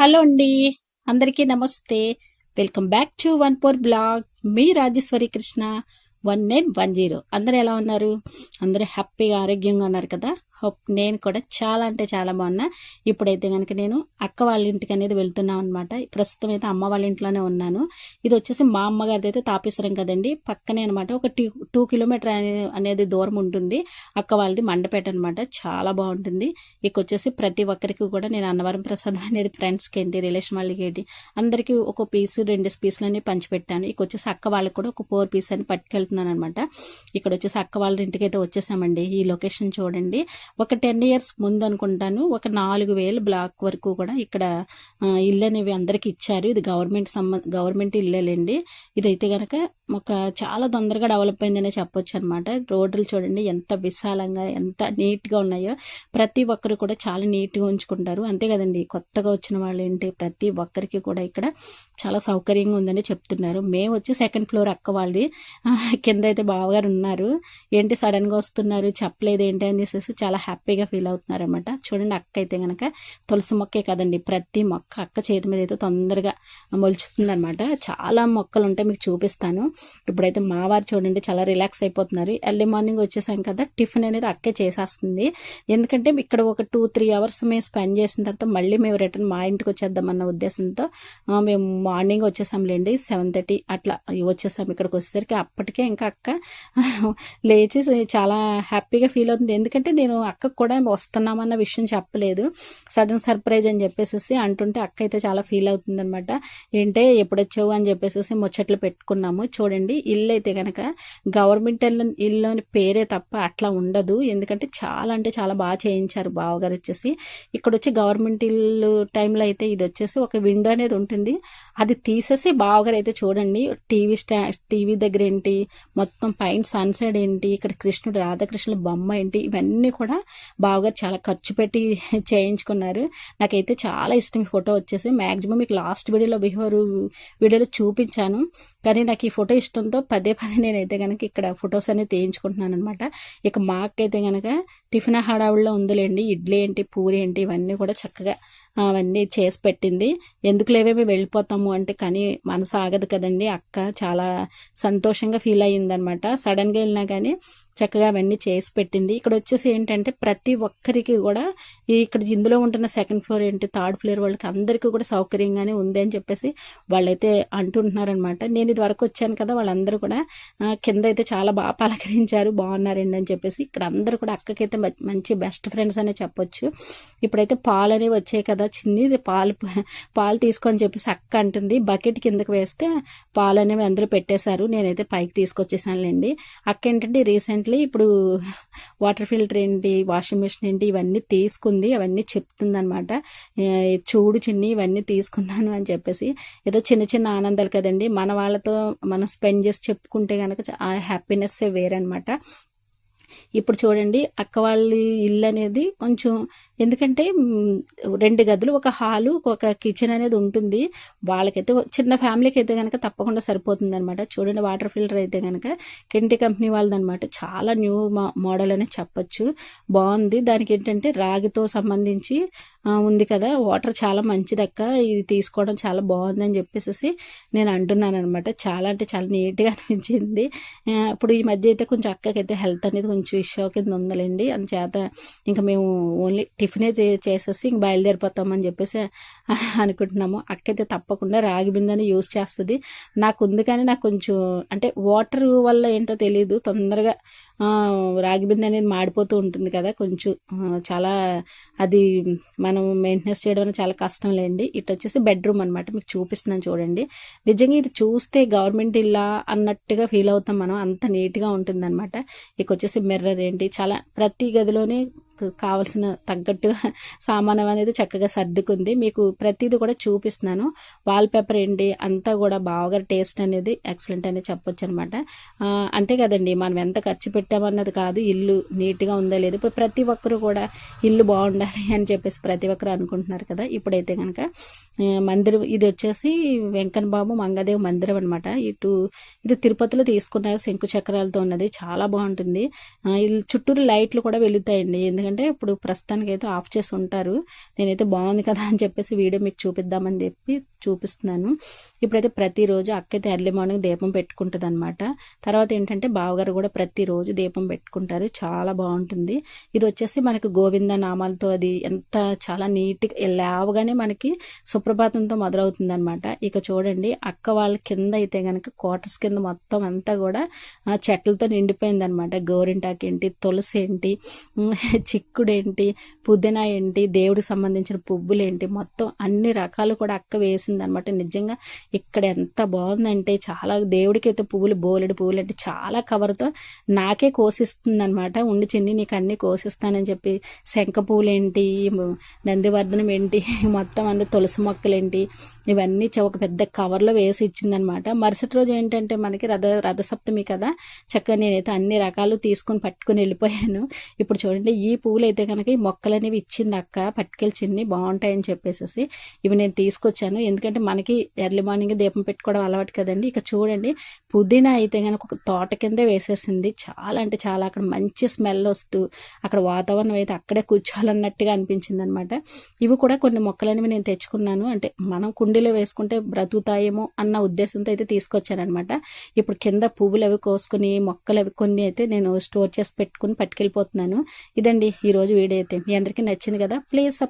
Hello అండి. అందరికీ నమస్తే. Welcome back to one four blog. Me Rajeshwari Krishna. One nine one zero. అందరు ఎలా ఉన్నారు? అందరూ హ్యాపీగా ఆరోగ్యంగా ఉన్నారు కదా? హోప్ నేను కూడా చాలా అంటే చాలా బాగున్నా. ఇప్పుడైతే కనుక నేను అక్క వాళ్ళ ఇంటికి అనేది వెళ్తున్నాం అనమాట ప్రస్తుతం అయితే అమ్మ వాళ్ళ ఇంట్లోనే ఉన్నాను. ఇది వచ్చేసి మా అమ్మగారిది అయితే తాపేశ్వరం కదండి. పక్కనే అనమాట ఒక టూ టూ కిలోమీటర్ అనేది దూరం ఉంటుంది. అక్క వాళ్ళది మండపేట అనమాట చాలా బాగుంటుంది. ఇక వచ్చేసి ప్రతి ఒక్కరికి కూడా నేను అన్నవరం ప్రసాదం అనేది ఫ్రెండ్స్కి ఏంటి రిలేషన్ వాళ్ళకి ఏంటి అందరికీ ఒక పీస్ రెండు పీసులన్నీ పంచిపెట్టాను. ఇక వచ్చేసి అక్క వాళ్ళకి కూడా ఒక ఫోర్ పీస్ అని పట్టుకెళ్తున్నాను అనమాట ఇక్కడ వచ్చేసి అక్క వాళ్ళ ఇంటికి అయితే వచ్చేసామండి. ఈ లొకేషన్ చూడండి. ఒక టెన్ ఇయర్స్ ముందు అనుకుంటాను ఒక నాలుగు వేలు బ్లాక్ వరకు కూడా ఇక్కడ ఇల్లు అనేవి అందరికి ఇచ్చారు. ఇది గవర్నమెంట్ సంబ గవర్నమెంట్ ఇల్లేలేండి ఇదైతే కనుక ఒక చాలా తొందరగా డెవలప్ అయిందనే చెప్పొచ్చు అనమాట రోడ్లు చూడండి ఎంత విశాలంగా ఎంత నీట్గా ఉన్నాయో. ప్రతి ఒక్కరు కూడా చాలా నీట్గా ఉంచుకుంటారు. అంతే కదండి కొత్తగా వచ్చిన వాళ్ళు ఏంటి ప్రతి ఒక్కరికి కూడా ఇక్కడ చాలా సౌకర్యంగా ఉందని చెప్తున్నారు. మేము వచ్చి సెకండ్ ఫ్లోర్ అక్క వాళ్ళది. కింద అయితే బావగారు ఉన్నారు. ఏంటి సడన్గా వస్తున్నారు చెప్పలేదు ఏంటి అని చేసేసి చాలా హ్యాపీగా ఫీల్ అవుతున్నారనమాట చూడండి అక్క అయితే కనుక తులసి మొక్కే కదండి. ప్రతి మొక్క అక్క చేతి మీద అయితే తొందరగా మొలుచుతుంది అనమాట చాలా మొక్కలు ఉంటాయి మీకు చూపిస్తాను. ఇప్పుడైతే మా వారు చూడండి చాలా రిలాక్స్ అయిపోతున్నారు. ఎర్లీ మార్నింగ్ వచ్చేసాం కదా టిఫిన్ అనేది అక్కే చేసేస్తుంది. ఎందుకంటే ఇక్కడ ఒక టూ త్రీ అవర్స్ మేము స్పెండ్ చేసిన తర్వాత మళ్ళీ మేము రిటర్న్ మా ఇంటికి వచ్చేద్దామన్న ఉద్దేశంతో మేము మార్నింగ్ వచ్చేసాంలేండి సెవెన్ థర్టీ అట్లా వచ్చేసాం ఇక్కడికి వచ్చేసరికి. అప్పటికే ఇంకా అక్క లేచి చాలా హ్యాపీగా ఫీల్ అవుతుంది. ఎందుకంటే నేను అక్కకు కూడా వస్తున్నామన్న విషయం చెప్పలేదు. సడన్ సర్ప్రైజ్ అని చెప్పేసి అంటుంటే అక్క అయితే చాలా ఫీల్ అవుతుంది అనమాట ఏంటే ఎప్పుడొచ్చావు అని చెప్పేసి ముచ్చట్లు పెట్టుకున్నాము. చూడండి ఇల్లు అయితే కనుక గవర్నమెంట్ ఇల్లు అని పేరే తప్ప అట్లా ఉండదు. ఎందుకంటే చాలా అంటే చాలా బాగా చేయించారు బావగారు వచ్చేసి. ఇక్కడ వచ్చి గవర్నమెంట్ ఇల్లు టైంలో అయితే ఇది వచ్చేసి ఒక విండో అనేది ఉంటుంది. అది తీసేసి బావగారు అయితే చూడండి టీవీ స్టా టీవీ దగ్గర ఏంటి మొత్తం పైన సన్సెట్ ఏంటి ఇక్కడ కృష్ణుడు రాధాకృష్ణుల బొమ్మ ఏంటి ఇవన్నీ కూడా బావగారు చాలా ఖర్చు పెట్టి చేయించుకున్నారు. నాకైతే చాలా ఇష్టం ఈ ఫోటో వచ్చేసి. మ్యాక్సిమం మీకు లాస్ట్ వీడియోలో బిహేవర్ వీడియోలో చూపించాను. కానీ నాకు ఈ ఫోటో ఇష్టంతో పదే పదే నేనైతే కనుక ఇక్కడ ఫొటోస్ అనేది తీయించుకుంటున్నాను అనమాట ఇక మాకైతే కనుక టిఫిన్ హడావుల్లో ఉందిలేండి ఇడ్లీ ఏంటి పూరి ఏంటి ఇవన్నీ కూడా చక్కగా అవన్నీ చేసి పెట్టింది. ఎందుకు లేవే మేము వెళ్ళిపోతాము అంటే కానీ మనసు ఆగదు కదండి. అక్క చాలా సంతోషంగా ఫీల్ అయ్యిందనమాట. సడన్గా వెళ్ళినా కానీ చక్కగా అవన్నీ చేసి పెట్టింది. ఇక్కడ వచ్చేసి ఏంటంటే ప్రతి ఒక్కరికి కూడా ఇక్కడ ఇందులో ఉంటున్న సెకండ్ ఫ్లోర్ ఏంటి థర్డ్ ఫ్లోర్ వాళ్ళకి అందరికీ కూడా సౌకర్యంగానే ఉంది అని చెప్పేసి వాళ్ళైతే అంటుంటున్నారనమాట. నేను ఇది వరకు వచ్చాను కదా వాళ్ళందరూ కూడా కింద అయితే చాలా బాగా పలకరించారు బాగున్నారండి అని చెప్పేసి ఇక్కడ అందరూ కూడా అక్కకైతే మంచి బెస్ట్ ఫ్రెండ్స్ అనే చెప్పొచ్చు. ఇప్పుడైతే పాలు అనేవి వచ్చాయి కదా చిన్నది పాలు పాలు తీసుకొని చెప్పేసి అక్క అంటుంది బకెట్ కిందకి వేస్తే పాలు అనేవి అందరూ పెట్టేశారు నేనైతే పైకి తీసుకొచ్చేసానులేండి. అక్క ఏంటంటే రీసెంట్లీ ఇప్పుడు వాటర్ ఫిల్టర్ ఏంటి వాషింగ్ మిషన్ ఏంటి ఇవన్నీ తీసుకుంది అవన్నీ చెప్తుంది అనమాట చూడు చిన్ని ఇవన్నీ తీసుకున్నాను అని చెప్పేసి ఏదో చిన్న చిన్న ఆనందాలు కదండి. మన వాళ్ళతో మనం స్పెండ్ చేసి చెప్పుకుంటే కనుక ఆ హ్యాపీనెస్ వేరనమాట. ఇప్పుడు చూడండి అక్క వాళ్ళ ఇల్లు అనేది కొంచెం ఎందుకంటే రెండు గదులు ఒక హాలు ఒక కిచెన్ అనేది ఉంటుంది. వాళ్ళకైతే చిన్న ఫ్యామిలీకి అయితే కనుక తప్పకుండా సరిపోతుంది అనమాట చూడండి వాటర్ ఫిల్టర్ అయితే కనుక కెంటి కంపెనీ వాళ్ళదనమాట చాలా న్యూ మోడల్ అనే చెప్పచ్చు. బాగుంది. దానికి ఏంటంటే రాగితో సంబంధించి ఉంది కదా. వాటర్ చాలా మంచిది అక్క ఇది తీసుకోవడం చాలా బాగుందని చెప్పేసి నేను అంటున్నాను అనమాట చాలా అంటే చాలా నీట్గా అనిపించింది. ఇప్పుడు ఈ మధ్య అయితే కొంచెం అక్కకైతే హెల్త్ అనేది కొంచెం ఇష్యూ కింద ఉందలేండి. అందుచేత ఇంకా మేము ఓన్లీ టిఫినే చేసేసి ఇంక బయలుదేరిపోతామని చెప్పేసి అనుకుంటున్నాము. అక్క అయితే తప్పకుండా రాగి బిందని యూస్ చేస్తుంది. నాకు ఉంది కానీ నాకు కొంచెం అంటే వాటర్ వల్ల ఏంటో తెలియదు తొందరగా రాగి బిందె అనేది మాడిపోతూ ఉంటుంది కదా. కొంచెం చాలా అది మన మనం మెయింటెనెన్స్ చేయడం అనేది చాలా కష్టం లేండి. ఇటు వచ్చేసి బెడ్రూమ్ అనమాట మీకు చూపిస్తున్నాను చూడండి. నిజంగా ఇది చూస్తే గవర్నమెంట్ ఇల్లా అన్నట్టుగా ఫీల్ అవుతాం మనం. అంత నీట్గా ఉంటుందన్నమాట. ఇక వచ్చేసి మిర్రర్ ఏంటి? చాలా ప్రతి గదిలోనే కావాల్సిన తగ్గట్టుగా సామానం అనేది చక్కగా సర్దుకుంది. మీకు ప్రతిదీ కూడా చూపిస్తున్నాను. వాల్ పేపర్ ఏంటి? అంతా కూడా బాగా టేస్ట్ అనేది ఎక్సలెంట్ అనేది చెప్పొచ్చు అనమాట అంతే కదండి. మనం ఎంత ఖర్చు పెట్టామన్నది కాదు. ఇల్లు నీట్గా ఉందా లేదు? ఇప్పుడు ప్రతి ఒక్కరు కూడా ఇల్లు బాగుండాలి అని చెప్పేసి ప్రతి ఒక్కరు అనుకుంటున్నారు కదా. ఇప్పుడైతే కనుక మందిరం ఇది వచ్చేసి వెంకన్న బాబు మంగదేవ్ మందిరం అనమాట ఇటు ఇది తిరుపతిలో తీసుకున్న శంకు చక్రాలతో ఉన్నది. చాలా బాగుంటుంది. చుట్టూరు లైట్లు కూడా వెలుగుతాయండి. ఎందుకంటే ఎందుకంటే ఇప్పుడు ప్రస్తుతానికి అయితే ఆఫ్ చేసి ఉంటారు. నేనైతే బాగుంది కదా అని చెప్పేసి వీడియో మీకు చూపిద్దామని చెప్పి చూపిస్తున్నాను. ఇప్పుడైతే ప్రతిరోజు అక్క అయితే ఎర్లీ మార్నింగ్ దీపం పెట్టుకుంటుంది అనమాట తర్వాత ఏంటంటే బావగారు కూడా ప్రతిరోజు దీపం పెట్టుకుంటారు. చాలా బాగుంటుంది. ఇది వచ్చేసి మనకి గోవింద నామాలతో అది ఎంత చాలా నీట్గా లేవగానే మనకి సుప్రభాతంతో మొదలవుతుంది అనమాట ఇక చూడండి అక్క వాళ్ళ కింద అయితే కనుక క్వార్టర్స్ కింద మొత్తం అంతా కూడా చెట్లతో నిండిపోయింది అనమాట గోరింటాకి ఏంటి తులసి ఏంటి చిక్కుడు ఏంటి పుదీనా ఏంటి దేవుడికి సంబంధించిన పువ్వులు ఏంటి మొత్తం అన్ని రకాలు కూడా అక్క వేసి వేసింది అనమాట నిజంగా ఇక్కడ ఎంత బాగుందంటే చాలా దేవుడికి అయితే పువ్వులు బోలెడు పువ్వులు అంటే చాలా కవర్తో నాకే కోసిస్తుంది అనమాట ఉండి చిన్ని నీకు అన్ని కోసిస్తానని చెప్పి శంఖ పువ్వులు ఏంటి నందివర్ధనం ఏంటి మొత్తం అన్ని తులసి మొక్కలు ఏంటి ఇవన్నీ ఒక పెద్ద కవర్లో వేసి ఇచ్చిందనమాట. మరుసటి రోజు ఏంటంటే మనకి రథ రథసప్తమి కదా. చక్కగా నేనైతే అన్ని రకాలు తీసుకొని పట్టుకుని వెళ్ళిపోయాను. ఇప్పుడు చూడండి ఈ పువ్వులు అయితే కనుక ఈ మొక్కలు అనేవి ఇచ్చింది అక్క పట్టుకెళ్ళి చిన్ని బాగుంటాయని చెప్పేసి ఇవి నేను తీసుకొచ్చాను. ఎందుకంటే ఎందుకంటే మనకి ఎర్లీ మార్నింగ్ దీపం పెట్టుకోవడం అలవాటు కదండి. ఇక చూడండి పుదీనా అయితే కనుక ఒక తోట కిందే వేసేసింది. చాలా అంటే చాలా అక్కడ మంచి స్మెల్ వస్తూ అక్కడ వాతావరణం అయితే అక్కడే కూర్చోవాలన్నట్టుగా అనిపించింది అనమాట ఇవి కూడా కొన్ని మొక్కలనేవి నేను తెచ్చుకున్నాను. అంటే మనం కుండీలో వేసుకుంటే బ్రతుకుతాయేమో అన్న ఉద్దేశంతో అయితే తీసుకొచ్చానమాట ఇప్పుడు కింద పువ్వులు అవి కోసుకుని మొక్కలు అవి కొన్ని అయితే నేను స్టోర్ చేసి పెట్టుకుని పట్టుకెళ్ళిపోతున్నాను. ఇదండి ఈరోజు వీడియో అయితే. మీ అందరికీ నచ్చింది కదా ప్లీజ్